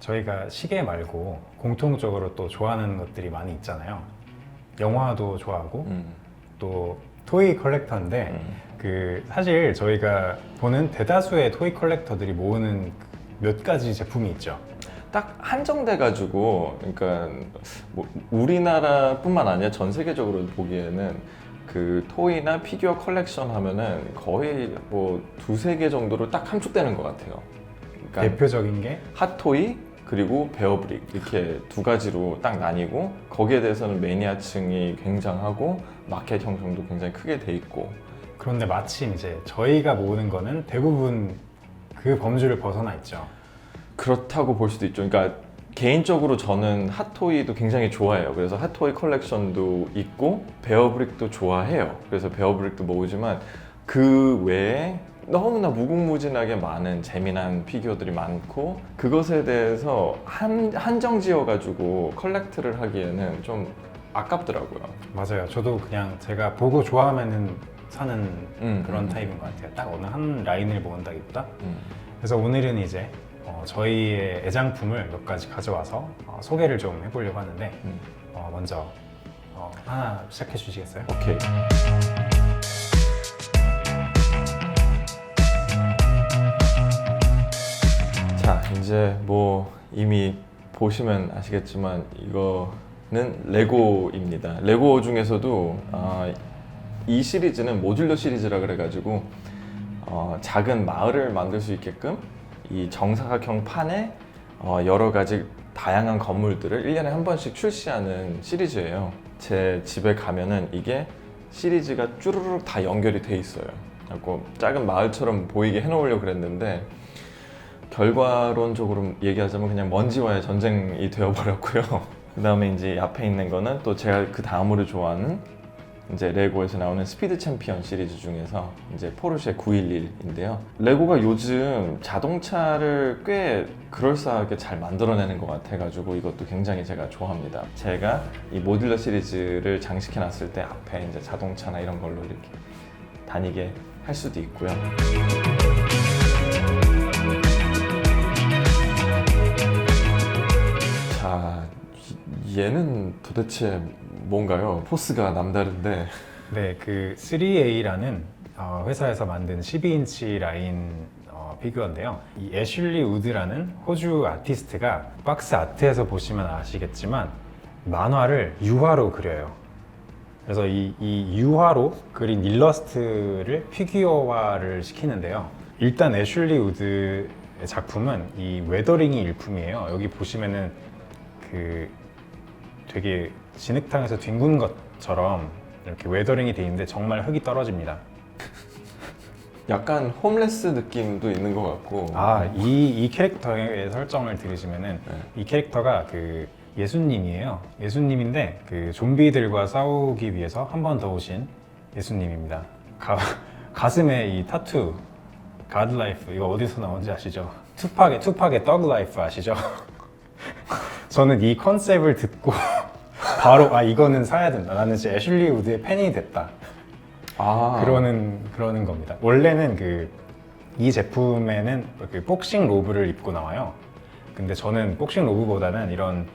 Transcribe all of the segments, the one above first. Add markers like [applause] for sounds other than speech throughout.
저희가 시계 말고 공통적으로 또 좋아하는 것들이 많이 있잖아요. 영화도 좋아하고 음. 또 토이 컬렉터인데 음. 그 사실 저희가 보는 대다수의 토이 컬렉터들이 모으는 몇 가지 제품이 있죠. 딱 한정돼 가지고 그러니까 뭐 우리나라뿐만 아니라 전 세계적으로 보기에는 그 토이나 피규어 컬렉션 하면은 거의 뭐 두세 개 정도로 딱 함축되는 것 같아요. 그러니까 대표적인 게 핫토이 그리고 베어브릭 이렇게 두 가지로 딱 나뉘고 거기에 대해서는 매니아층이 굉장하고 마켓 형성도 굉장히 크게 돼 있고 그런데 마침 이제 저희가 모으는 거는 대부분 그 범주를 벗어나 있죠. 그렇다고 볼 수도 있죠. 그러니까 개인적으로 저는 핫토이도 굉장히 좋아해요. 그래서 핫토이 컬렉션도 있고 베어브릭도 좋아해요. 그래서 베어브릭도 모으지만 그 외에 너무나 무궁무진하게 많은 재미난 피규어들이 많고 그것에 대해서 한, 한정 지어가지고 컬렉트를 하기에는 좀 아깝더라고요. 맞아요. 저도 그냥 제가 보고 좋아하면은 사는 음, 그런 음. 타입인 것 같아요. 딱 어느 한 라인을 모은다기보다. 음. 그래서 오늘은 이제 어, 저희의 애장품을 몇 가지 가져와서 어, 소개를 좀 해보려고 하는데 음. 어, 먼저 어, 하나 시작해 주시겠어요? 오케이. 이제 뭐 이미 보시면 아시겠지만 이거는 레고입니다. 레고 중에서도 아, 이 시리즈는 모듈러 시리즈라 그래가지고 어, 작은 마을을 만들 수 있게끔 이 정사각형 판에 어, 여러 가지 다양한 건물들을 1년에 한 번씩 출시하는 시리즈예요. 제 집에 가면은 이게 시리즈가 쭈루룩 다 연결이 돼 있어요. 그래고 작은 마을처럼 보이게 해놓으려고 그랬는데 결과론적으로 얘기하자면 그냥 먼지와의 전쟁이 되어버렸고요. [laughs] 그 다음에 이제 앞에 있는 거는 또 제가 그 다음으로 좋아하는 이제 레고에서 나오는 스피드 챔피언 시리즈 중에서 이제 포르쉐 911인데요. 레고가 요즘 자동차를 꽤 그럴싸하게 잘 만들어내는 것 같아가지고 이것도 굉장히 제가 좋아합니다. 제가 이 모듈러 시리즈를 장식해 놨을 때 앞에 이제 자동차나 이런 걸로 이렇게 다니게 할 수도 있고요. 얘는 도대체 뭔가요? 포스가 남다른데. 네, 그 3A라는 어, 회사에서 만든 12인치 라인 어, 피규어인데요. 이 애슐리 우드라는 호주 아티스트가 박스 아트에서 보시면 아시겠지만 만화를 유화로 그려요. 그래서 이, 이 유화로 그린 일러스트를 피규어화를 시키는데요. 일단 애슐리 우드의 작품은 이 웨더링이 일품이에요. 여기 보시면은 그 되게 진흙탕에서 뒹군 것처럼 이렇게 웨더링이 돼 있는데 정말 흙이 떨어집니다. 약간 홈레스 느낌도 있는 것 같고. 아, 이, 이 캐릭터의 설정을 들으시면은 네. 이 캐릭터가 그 예수님이에요. 예수님인데 그 좀비들과 싸우기 위해서 한 번 더 오신 예수님입니다. 가, 가슴에 이 타투, 가드 라이프 이거 어디서 나온지 아시죠? 투팍의 투팍의 떡 라이프 아시죠? [laughs] 저는 이 컨셉을 듣고 바로 아 이거는 사야 된다. 나는 진짜 애슐리 우드의 팬이 됐다. 아, 그러는 그러는 겁니다. 원래는 그 이 제품에는 그 복싱 로브를 입고 나와요. 근데 저는 복싱 로브보다는 이런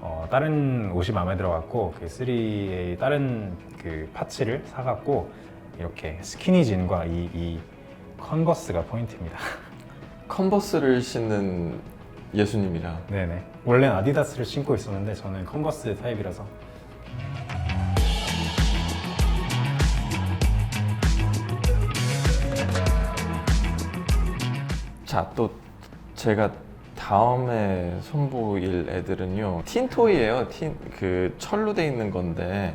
어, 다른 옷이 마음에 들어갖고 그 3A 다른 그 파츠를 사갖고 이렇게 스키니진과 이, 이 컨버스가 포인트입니다. [laughs] 컨버스를 신는 예수님이라. 네네. 원래는 아디다스를 신고 있었는데 저는 컨버스 타입이라서 자, 또 제가 다음에 선보일 애들은요. 틴토이예요. 틴, 그 철로 돼 있는 건데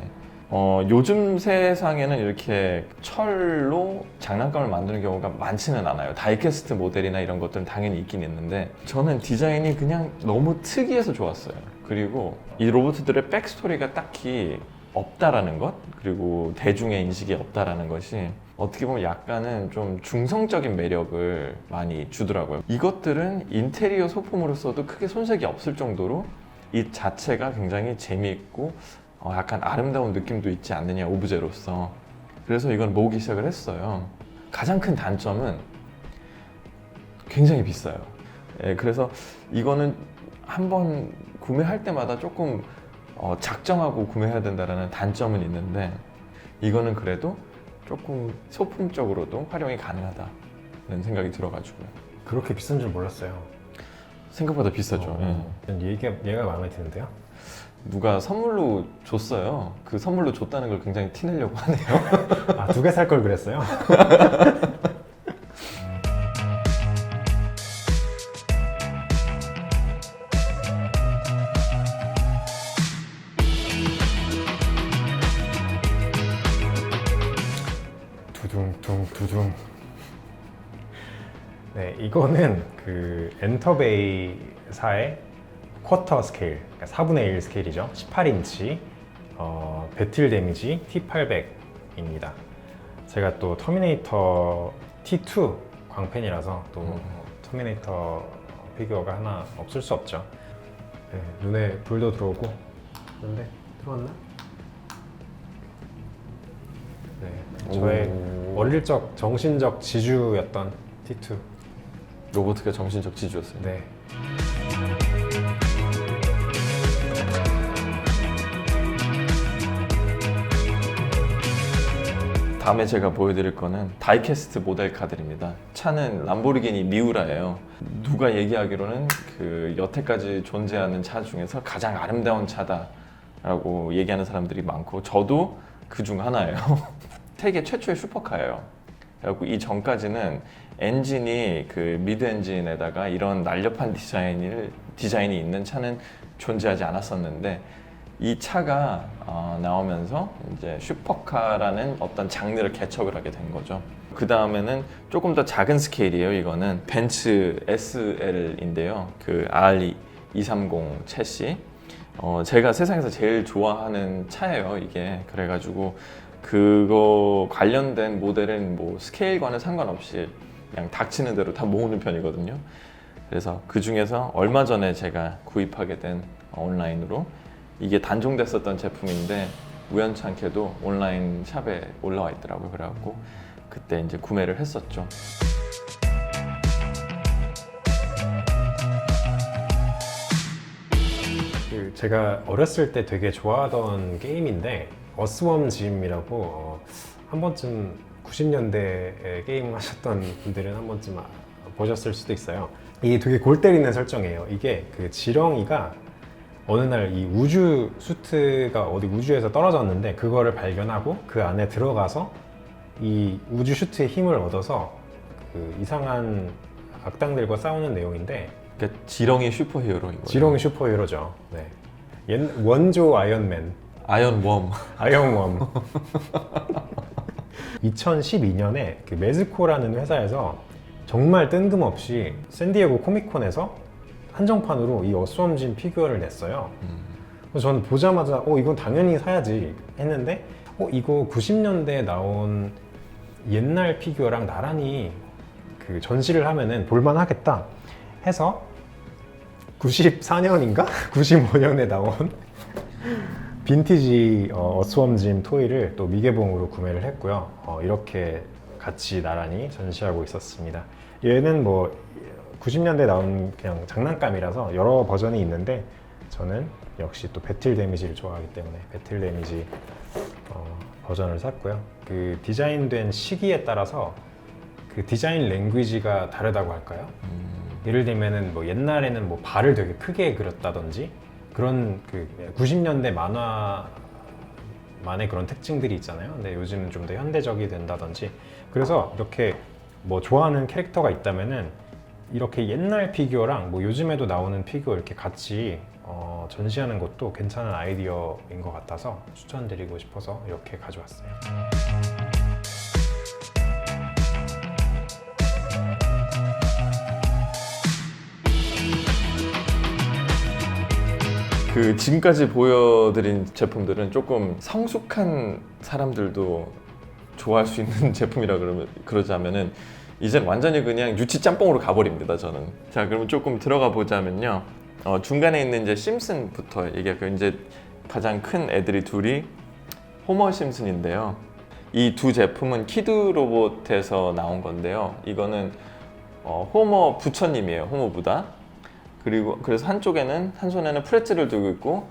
어, 요즘 세상에는 이렇게 철로 장난감을 만드는 경우가 많지는 않아요. 다이캐스트 모델이나 이런 것들은 당연히 있긴 있는데 저는 디자인이 그냥 너무 특이해서 좋았어요. 그리고 이 로봇들의 백스토리가 딱히 없다라는 것 그리고 대중의 인식이 없다라는 것이 어떻게 보면 약간은 좀 중성적인 매력을 많이 주더라고요. 이것들은 인테리어 소품으로서도 크게 손색이 없을 정도로 이 자체가 굉장히 재미있고 어, 약간 아름다운 느낌도 있지 않느냐 오브제로서 그래서 이건 모으기 시작을 했어요. 가장 큰 단점은 굉장히 비싸요. 예, 그래서 이거는 한번 구매할 때마다 조금 어, 작정하고 구매해야 된다라는 단점은 있는데 이거는 그래도 조금 소품적으로도 활용이 가능하다는 생각이 들어가지고요. 그렇게 비싼 줄 몰랐어요. 생각보다 비싸죠. 예. 어, 전 얘가 얘가 마음에 드는데요. 누가 선물로 줬어요. 그 선물로 줬다는 걸 굉장히 티내려고 하네요. [laughs] 아 두 개 살 걸 그랬어요. [laughs] 두둥둥 두둥. 네, 이거는 그 엔터베이사의 쿼터 스케일, 그러니까 4분의 1 스케일이죠. 18인치 어, 배틀 데미지 T800입니다. 제가 또 터미네이터 T2 광팬이라서 또 음. 터미네이터 피규어가 하나 없을 수 없죠. 네, 눈에 불도 들어오고 그런데 들어왔나? 네, 저의 오. 어릴 적 정신적 지주였던 T2. 로보트가 정신적 지주였어요. 네. 다음에 제가 보여드릴 거는 다이캐스트 모델 카드입니다. 차는 람보르기니 미우라예요. 누가 얘기하기로는 그 여태까지 존재하는 차 중에서 가장 아름다운 차다라고 얘기하는 사람들이 많고 저도 그 중 하나예요. [laughs] 세계 최초의 슈퍼카예요. 그리고 이 전까지는 엔진이 그 미드 엔진에다가 이런 날렵한 디자인을 디자인이 있는 차는 존재하지 않았었는데 이 차가 어, 나오면서 이제 슈퍼카라는 어떤 장르를 개척을 하게 된 거죠. 그 다음에는 조금 더 작은 스케일이에요. 이거는 벤츠 SL인데요. 그 R 230 채시. 어, 제가 세상에서 제일 좋아하는 차예요. 이게 그래가지고 그거 관련된 모델은 뭐 스케일과는 상관없이 그냥 닥치는 대로 다 모으는 편이거든요. 그래서 그 중에서 얼마 전에 제가 구입하게 된 온라인으로 이게 단종됐었던 제품인데 우연찮게도 온라인 샵에 올라와 있더라고요. 그래갖고 그때 이제 구매를 했었죠. 그 제가 어렸을 때 되게 좋아하던 게임인데 어스웜 짐이라고 어, 한 번쯤 90년대에 게임 [laughs] 하셨던 분들은 한 번쯤 아- 보셨을 수도 있어요. 이게 되게 골 때리는 설정이에요. 이게 그 지렁이가 어느 날 이 우주 수트가 어디 우주에서 떨어졌는데 그거를 발견하고 그 안에 들어가서 이 우주 슈트의 힘을 얻어서 그 이상한 악당들과 싸우는 내용인데 그러니까 지렁이 슈퍼히어로인 거예요. 지렁이 슈퍼히어로죠. 네. 옛 원조 아이언맨, 아이언 웜. 아이언웜. 2012년에 [laughs] 그 메즈코라는 회사에서 정말 뜬금없이 샌디에고 코미콘에서 한정판으로 이 어스웜진 피규어를 냈어요. 그래서 저는 보자마자 어 이건 당연히 사야지 했는데 어 이거 90년대에 나온 옛날 피규어랑 나란히 그 전시를 하면은 볼만하겠다 해서 94년인가 95년에 [laughs] 나온 빈티지 어, 어스웜짐 토이를 또 미개봉으로 구매를 했고요. 어, 이렇게 같이 나란히 전시하고 있었습니다. 얘는 뭐 90년대 나온 그냥 장난감이라서 여러 버전이 있는데 저는 역시 또 배틀 데미지를 좋아하기 때문에 배틀 데미지 어, 버전을 샀고요. 그 디자인된 시기에 따라서 그 디자인 랭귀지가 다르다고 할까요? 예를 들면은 뭐 옛날에는 뭐 발을 되게 크게 그렸다든지 그런 그 90년대 만화만의 그런 특징들이 있잖아요. 근데 요즘은 좀 더 현대적이 된다든지 그래서 이렇게 뭐 좋아하는 캐릭터가 있다면은 이렇게 옛날 피규어랑 뭐 요즘에도 나오는 피규어 이렇게 같이 어, 전시하는 것도 괜찮은 아이디어인 것 같아서 추천드리고 싶어서 이렇게 가져왔어요. 그 지금까지 보여드린 제품들은 조금 성숙한 사람들도 좋아할 수 있는 [laughs] 제품이라 그러면 그러자면은 이젠 완전히 그냥 유치 짬뽕으로 가버립니다 저는. 자 그러면 조금 들어가 보자면요. 어, 중간에 있는 이제 심슨부터 얘기할게요. 이제 가장 큰 애들이 둘이 호머 심슨인데요. 이 두 제품은 키드 로봇에서 나온 건데요. 이거는 어, 호머 부처님이에요. 호머 부다. 그리고 그래서 한쪽에는 한 손에는 프레츠를 들고 있고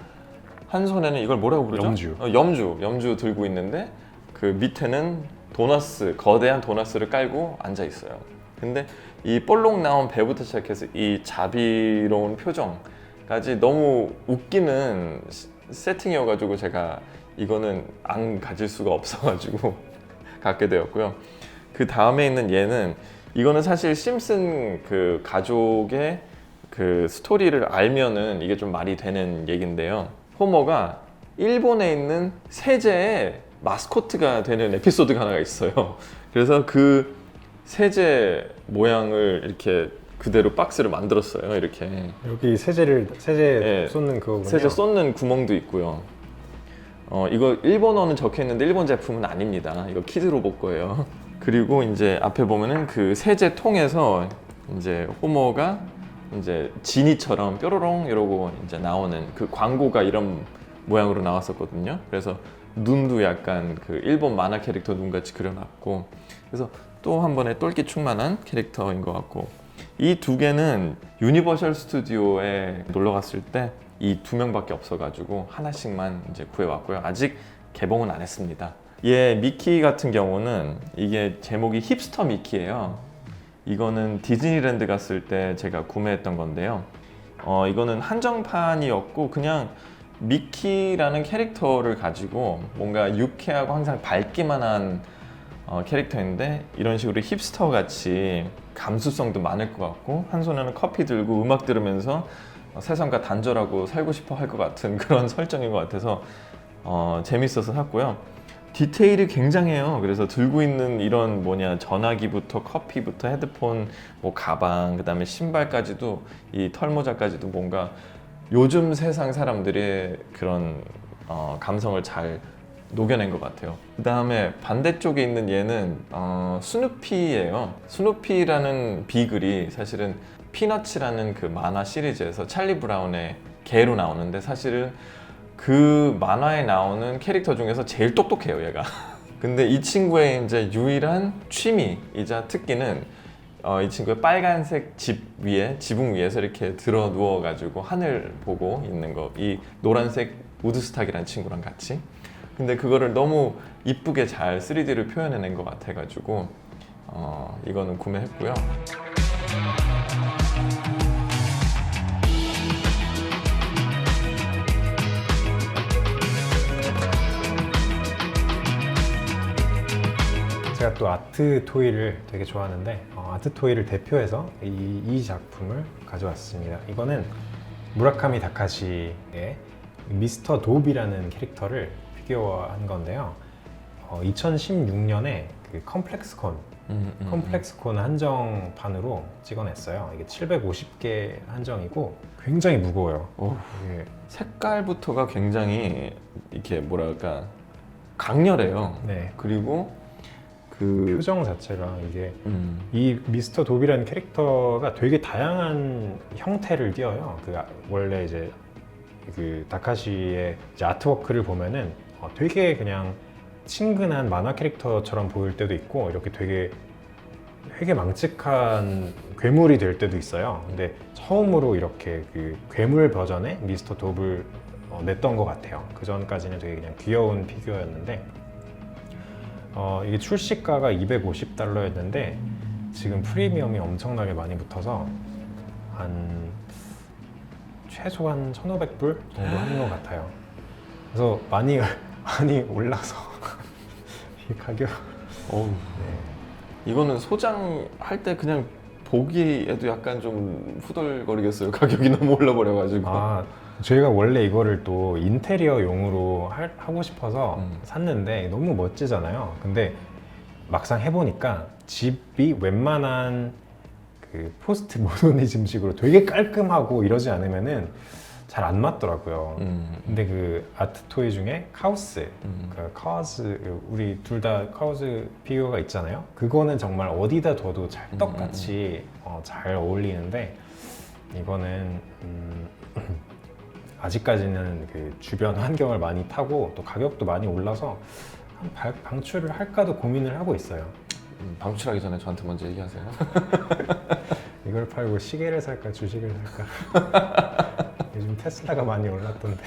한 손에는 이걸 뭐라고 부르죠? 염주. 어, 염주, 염주 들고 있는데 그 밑에는 도너스, 거대한 도너스를 깔고 앉아 있어요. 근데 이 볼록 나온 배부터 시작해서 이 자비로운 표정까지 너무 웃기는 시- 세팅이어가지고 제가 이거는 안 가질 수가 없어가지고 [laughs] 갖게 되었고요. 그 다음에 있는 얘는 이거는 사실 심슨 그 가족의 그 스토리를 알면은 이게 좀 말이 되는 얘긴데요. 호머가 일본에 있는 세제의 마스코트가 되는 에피소드가 하나가 있어요. [laughs] 그래서 그 세제 모양을 이렇게 그대로 박스를 만들었어요. 이렇게 여기 세제를 세제 예, 쏟는 그거군요. 세제 쏟는 구멍도 있고요. 어 이거 일본어는 적혀 있는데 일본 제품은 아닙니다. 이거 키드 로봇 거예요. [laughs] 그리고 이제 앞에 보면은 그 세제 통에서 이제 호머가 이제 지니처럼 뾰로롱 이러고 이제 나오는 그 광고가 이런 모양으로 나왔었거든요. 그래서 눈도 약간 그 일본 만화 캐릭터 눈 같이 그려놨고 그래서 또 한 번에 똘끼 충만한 캐릭터인 것 같고 이 두 개는 유니버셜 스튜디오에 놀러 갔을 때 이 두 명밖에 없어가지고 하나씩만 이제 구해왔고요. 아직 개봉은 안 했습니다. 얘 미키 같은 경우는 이게 제목이 힙스터 미키예요. 이거는 디즈니랜드 갔을 때 제가 구매했던 건데요. 어, 이거는 한정판이었고 그냥 미키라는 캐릭터를 가지고 뭔가 유쾌하고 항상 밝기만 한 어, 캐릭터인데 이런 식으로 힙스터 같이 감수성도 많을 것 같고 한 손에는 커피 들고 음악 들으면서 어, 세상과 단절하고 살고 싶어 할 것 같은 [laughs] 그런 설정인 것 같아서 어, 재밌어서 샀고요. 디테일이 굉장해요. 그래서 들고 있는 이런 뭐냐 전화기부터 커피부터 헤드폰, 뭐 가방, 그다음에 신발까지도 이 털모자까지도 뭔가 요즘 세상 사람들의 그런 어, 감성을 잘 녹여낸 것 같아요. 그 다음에 반대쪽에 있는 얘는 어, 스누피예요. 스누피라는 비글이 사실은 피너츠라는 그 만화 시리즈에서 찰리 브라운의 개로 나오는데 사실은 그 만화에 나오는 캐릭터 중에서 제일 똑똑해요, 얘가. [laughs] 근데 이 친구의 이제 유일한 취미이자 특기는 어, 이 친구의 빨간색 집 위에 지붕 위에서 이렇게 들어 누워 가지고 하늘 보고 있는 거. 이 노란색 우드스탁이라는 친구랑 같이. 근데 그거를 너무 이쁘게 잘 3D를 표현해낸 것 같아가지고 어, 이거는 구매했고요. 제가 또 아트 토이를 되게 좋아하는데 어, 아트 토이를 대표해서 이, 이 작품을 가져왔습니다. 이거는 무라카미 다카시의 미스터 도비라는 캐릭터를 피규어한 건데요. 어, 2016년에 그 컴플렉스콘 음, 음, 컴플렉스콘 한정판으로 찍어냈어요. 이게 750개 한정이고 굉장히 무거워요. 음. 오, 이게 색깔부터가 굉장히 이렇게 뭐랄까 강렬해요. 네, 그리고 그 표정 자체가 이게 음, 이 미스터 도비라는 캐릭터가 되게 다양한 형태를 띄어요. 그 아- 원래 이제 그 다카시의 이제 아트워크를 보면은 어, 되게 그냥 친근한 만화 캐릭터처럼 보일 때도 있고 이렇게 되게 되게 망측한 괴물이 될 때도 있어요. 근데 처음으로 이렇게 그 괴물 버전의 미스터 도브를 어, 냈던 것 같아요. 그 전까지는 되게 그냥 귀여운 피규어였는데 어, 이게 출시가가 250달러였는데 지금 프리미엄이 엄청나게 많이 붙어서 한 최소한 1,500불 정도 하는 것 같아요. 그래서 많이 [laughs] 많이 올라서 [laughs] 이 가격 어우, 이거는 소장할 때 그냥 보기에도 약간 좀 후덜거리겠어요. [laughs] 가격이 너무 올라버려가지고. 아 저희가 원래 이거를 또 인테리어용으로 할- 하고 싶어서 음. 샀는데 너무 멋지잖아요. 근데 막상 해보니까 집이 웬만한 그 포스트 모더니즘식으로 되게 깔끔하고 이러지 않으면은 잘 안 맞더라고요. 음, 근데 그 아트 토이 중에 카우스, 음. 그 카우스 우리 둘 다 카우스 피규어가 있잖아요. 그거는 정말 어디다 둬도 찰떡같이 어, 잘 어울리는데 이거는 음, [clears throat] 아직까지는 그 주변 환경을 많이 타고 또 가격도 많이 올라서 한 발- 방출을 할까도 고민을 하고 있어요. 음, 방출하기 전에 저한테 먼저 얘기하세요. [laughs] 이걸 팔고 시계를 살까 주식을 살까 [laughs] 요즘 테슬라가 많이 올랐던데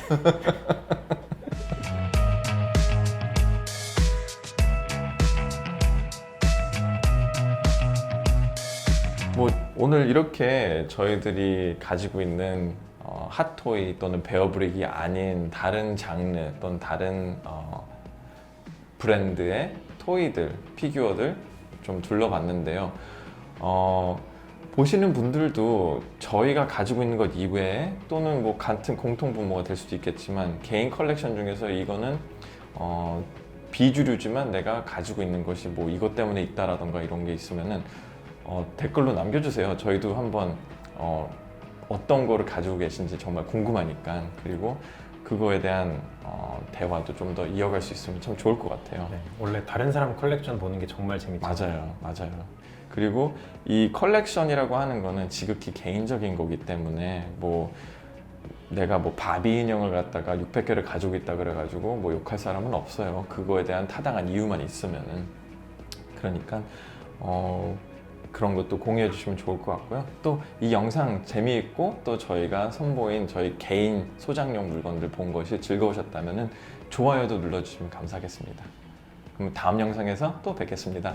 뭐 오늘 이렇게 저희들이 가지고 있는 어, 핫토이 또는 베어브릭이 아닌 다른 장르 또는 다른 어, 브랜드의 토이들, 피규어들 좀 둘러봤는데요. 어, 보시는 분들도 저희가 가지고 있는 것 이외에 또는 뭐 같은 공통 분모가 될 수도 있겠지만 개인 컬렉션 중에서 이거는 어, 비주류지만 내가 가지고 있는 것이 뭐 이것 때문에 있다라던가 이런 게 있으면은 어, 댓글로 남겨주세요. 저희도 한번 어, 어떤 거를 가지고 계신지 정말 궁금하니까 그리고 그거에 대한 어, 대화도 좀 더 이어갈 수 있으면 참 좋을 것 같아요. 네, 원래 다른 사람 컬렉션 보는 게 정말 재밌죠 맞아요, 맞아요. 그리고 이 컬렉션이라고 하는 거는 지극히 개인적인 거기 때문에 뭐 내가 뭐 바비 인형을 갖다가 600개를 가지고 있다 그래가지고 뭐 욕할 사람은 없어요. 그거에 대한 타당한 이유만 있으면은 그러니까 어 그런 것도 공유해 주시면 좋을 것 같고요. 또 이 영상 재미있고 또 저희가 선보인 저희 개인 소장용 물건들 본 것이 즐거우셨다면은 좋아요도 눌러주시면 감사하겠습니다. 그럼 다음 영상에서 또 뵙겠습니다.